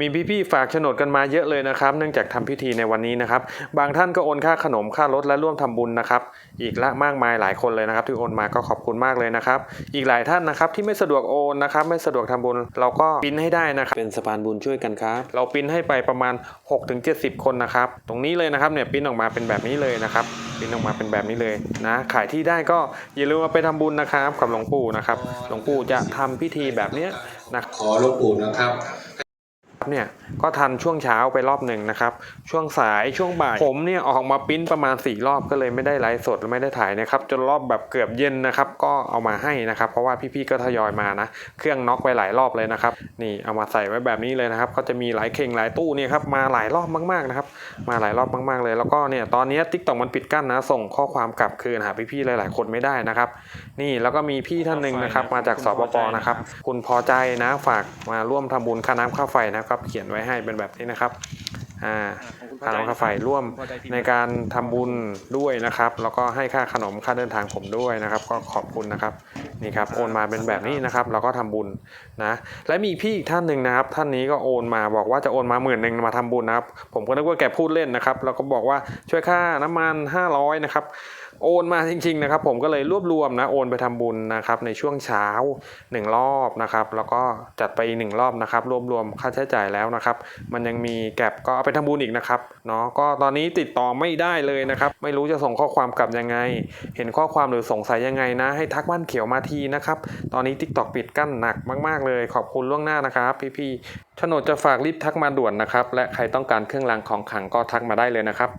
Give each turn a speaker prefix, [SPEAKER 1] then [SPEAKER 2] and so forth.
[SPEAKER 1] มีพี่ๆฝากโฉนดกันมาเยอะเลยนะครับ เนื่องจากทำพิธีในวันนี้นะครับ บางท่านก็โอนค่าขนมค่ารถและร่วมทำบุญนะครับ อีกละมากมายหลายคนเลยนะครับ ที่โอนมาก็ขอบคุณมากเลยนะครับ อีกหลายท่านนะครับที่ไม่สะดวกโอนนะครับ ไม่สะดวกทำบุญเราก็ปริ้นให้ได้นะครับ เป็นสะพานบุญช่วยกันครับ เราปริ้นให้ไปประมาณ 6-70 คนนะครับ ตรงนี้เลยนะครับเนี่ยปริ้นออกมาเป็นแบบนี้เลยนะครับปริ้นออกมาเป็นแบบนี้เลยนะ ขายที่ได้ก็อย่าลืมเอาไปทำบุญนะครับกับหลวงปู่นะครับ หลวงปู่จะทำพิธีแบบเนี้ยนะ
[SPEAKER 2] ขอหลวงปู่นะครับ
[SPEAKER 1] เนี่ยก็ทันช่วงเช้าไปรอบหนึ่งนะครับ ช่วงสายช่วงบ่าย ผมเนี่ยออกมาปิ้นประมาณ 4 รอบก็เลยไม่ได้ไลฟ์สดไม่ได้ถ่ายนะครับ จนรอบแบบเกือบเย็นนะครับ ก็เอามาให้นะครับ เพราะว่าพี่ๆก็ทยอยมานะ เครื่องน็อกไปหลายรอบเลยนะครับ นี่เอามาใส่ไว้แบบนี้เลยนะครับ ก็จะมีหลายเข่งหลายตู้เนี่ยครับมาหลายรอบมากๆนะครับ มาหลายรอบมากๆเลย แล้วก็เนี่ยตอนนี้ทิกตอกมันปิดกั้นนะ ส่งข้อความกลับคืนหาพี่ๆหลาย ๆ คนไม่ได้นะครับ นี่แล้วก็มีพี่ท่านหนึ่งนะครับ มาจากสปปนะครับ คุณพอใจนะฝากมาร่วมทำบุญค่าน้ำค่าไฟนะครับ เขียนไว้ให้เป็นแบบนี้นะครับอ่าค่าน้ำค่าไฟร่วมในการทำบุญด้วยนะครับ แล้วก็ให้ค่าขนมค่าเดินทางผมด้วยนะครับ ก็ขอบคุณนะครับ นี่ครับโอนมาเป็นแบบนี้นะครับเราก็ทำบุญนะและมีพี่อีกท่านหนึ่งนะครับ ท่านนี้ก็โอนมาบอกว่าจะโอนมาหมื่นหนึ่งมาทำบุญนะครับ ผมก็นึกว่าแกพูดเล่นนะครับแล้วก็บอกว่าช่วยค่าน้ำมัน 500นะครับโอนมาจริงๆนะครับ ผมก็เลยรวบรวมนะโอนไปทำบุญนะครับในช่วงเช้า 1 รอบนะครับ แล้วก็จัดไปอีกหนึ่งรอบนะครับ รวบรวมค่าใช้จ่ายแล้วนะครับ มันยังมีแก็บก็เอาไปทำบุญอีกนะครับเนาะก็ตอนนี้ติดต่อไม่ได้เลยนะครับ ไม่รู้จะส่งข้อความกลับยังไง เห็นข้อความหรือสงสัยยังไงนะ ให้ทักบ้านเขียวมาทีนะครับ ตอนนี้ t ิ k t o k ปิดกั้นหนักมากๆ เลย ขอบคุณล่วงหน้านะครับ พี่ๆโฉนดจะฝากรีบทักมาด่วนนะครับ และใครต้องการเครื่องรางของขลังก็ทักมาได้เลยนะครับ